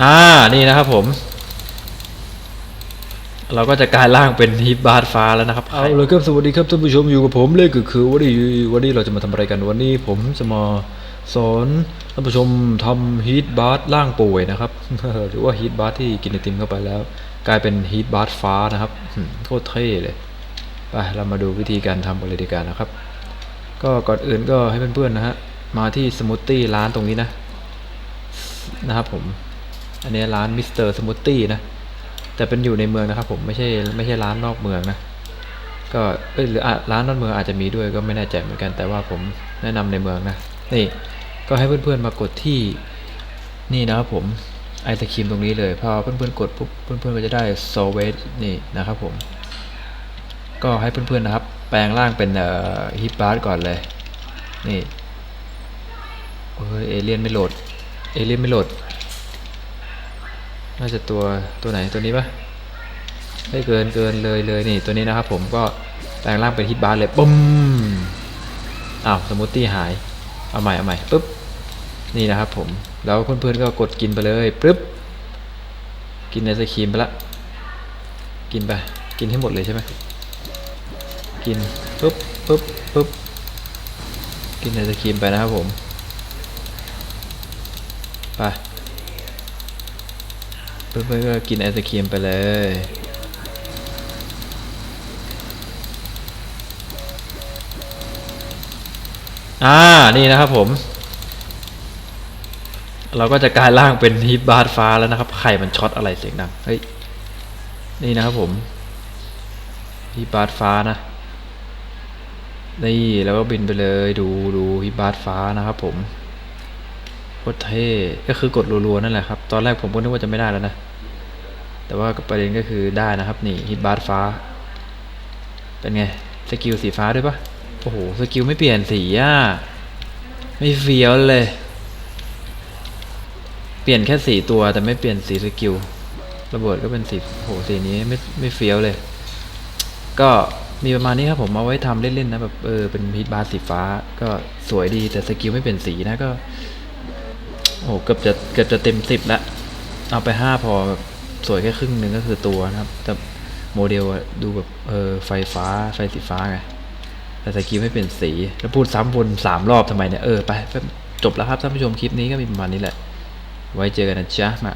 อ่า นี่นะครับผม เราก็จะกลายร่างเป็นฮิปบาร์ฟ้าแล้วนะครับ เอาเลยครับสวัสดีครับท่านผู้ชมอยู่กับผมเลขก็คือวันนี้วันนี้เราจะมาทำอะไรกันวันนี้ ผมจะมาสอนท่านผู้ชมทำฮีทบาร์ร่างป่วยนะครับ หรือว่าฮีทบาร์ที่กินไอติมเข้าไปแล้ว กลายเป็นฮีทบาร์ฟ้านะครับโคตรเท่เลยไปเรามาดูวิธีการทำกันเลยดีกว่านะครับ ก็ก่อนอื่นก็ให้เพื่อนๆนะฮะมาที่สมูทตี้ร้านตรงนี้นะ นะครับผม อันนี้ร้านมิสเตอร์สมูทตี้นะ แต่เป็นอยู่ในเมืองนะครับผมไม่ใช่ไม่ใช่ร้านนอกเมืองนะ ก็เอ้ยหรือร้านนอกเมืองอาจจะมีด้วยก็ไม่แน่ใจเหมือนกัน แต่ว่าผมแนะนำในเมืองนะ นี่ก็ให้เพื่อนๆมากดที่นี่นะครับผมไอศครีมตรงนี้เลยพอเพื่อนๆกดปุ๊บเพื่อนๆก็จะได้โซเวตนี่นะครับผม ก็ให้เพื่อนๆนะครับ แปลงร่างเป็นฮิปบาร์ก่อนเลยนี่โอ้ยเอเลียนไม่โหลดเอเลียนไม่โหลด น่าจะตัวตัวไหนตัวนี้ปะไม่เกินเกินเลยเลยนี่ตัวนี้นะครับผมก็แปลงร่างเป็นฮิตบาร์เลยปุ้มอ้าวสมูทตี้หาย เอาใหม่เอาใหม่ปุ๊บนี่นะครับผมแล้วเพื่อนๆก็กดกินไปเลยปุ๊บกินไอศครีมไปละกินไปกินให้หมดเลยใช่ไหมกินปุ๊บปุ๊บปุ๊บกินไอศครีมไปนะครับผมไป เพื่อนๆก็กินไอศครีมไปเลย อ่า นี่นะครับผม เราก็จะกลายร่างเป็นฮิปบาร์ฟ้าแล้วนะครับ ไข่มันช็อตอะไรเสียงดัง เฮ้ย นี่นะครับผมฮิปบาร์ฟ้านะ นี่แล้วก็บินไปเลย ดูดูฮิปบาร์ฟ้านะครับผม โคตรเท่ก็คือกดรัวๆนั่นแหละครับ ตอนแรกผมก็นึกว่าจะไม่ได้แล้วนะ แต่ว่าประเด็นก็คือได้นะครับ นี่ฮิตบาร์ฟ้า เป็นไง สกิลสีฟ้าด้วยปะโอ้โห สกิลไม่เปลี่ยนสีอะ ไม่เฟี้ยวเลย เปลี่ยนแค่สีตัวแต่ไม่เปลี่ยนสีสกิล ระเบิดก็เป็นสีโอ้โห สีนี้ไม่ไม่เฟี้ยวเลย ก็มีประมาณนี้ครับผมเอาไว้ทำเล่นๆนะแบบเออเป็นฮิตบาร์สีฟ้า ก็สวยดีแต่สกิลไม่เปลี่ยนสีนะก็ โอ้โหเกือบจะเกือบจะเต็มสิบละเอาไปห้าพอแบบสวยแค่ครึ่งหนึ่งก็คือตัวนะครับ แต่โมเดลดูแบบเออไฟฟ้าไฟสีฟ้าไงแต่สกิลไม่เป็นสี แล้วพูดซ้ำวนสามรอบทำไมเนี่ย เออไปไปจบแล้วครับท่านผู้ชมคลิปนี้ก็มีประมาณนี้แหละ ไว้เจอกันนะจ๊ะมา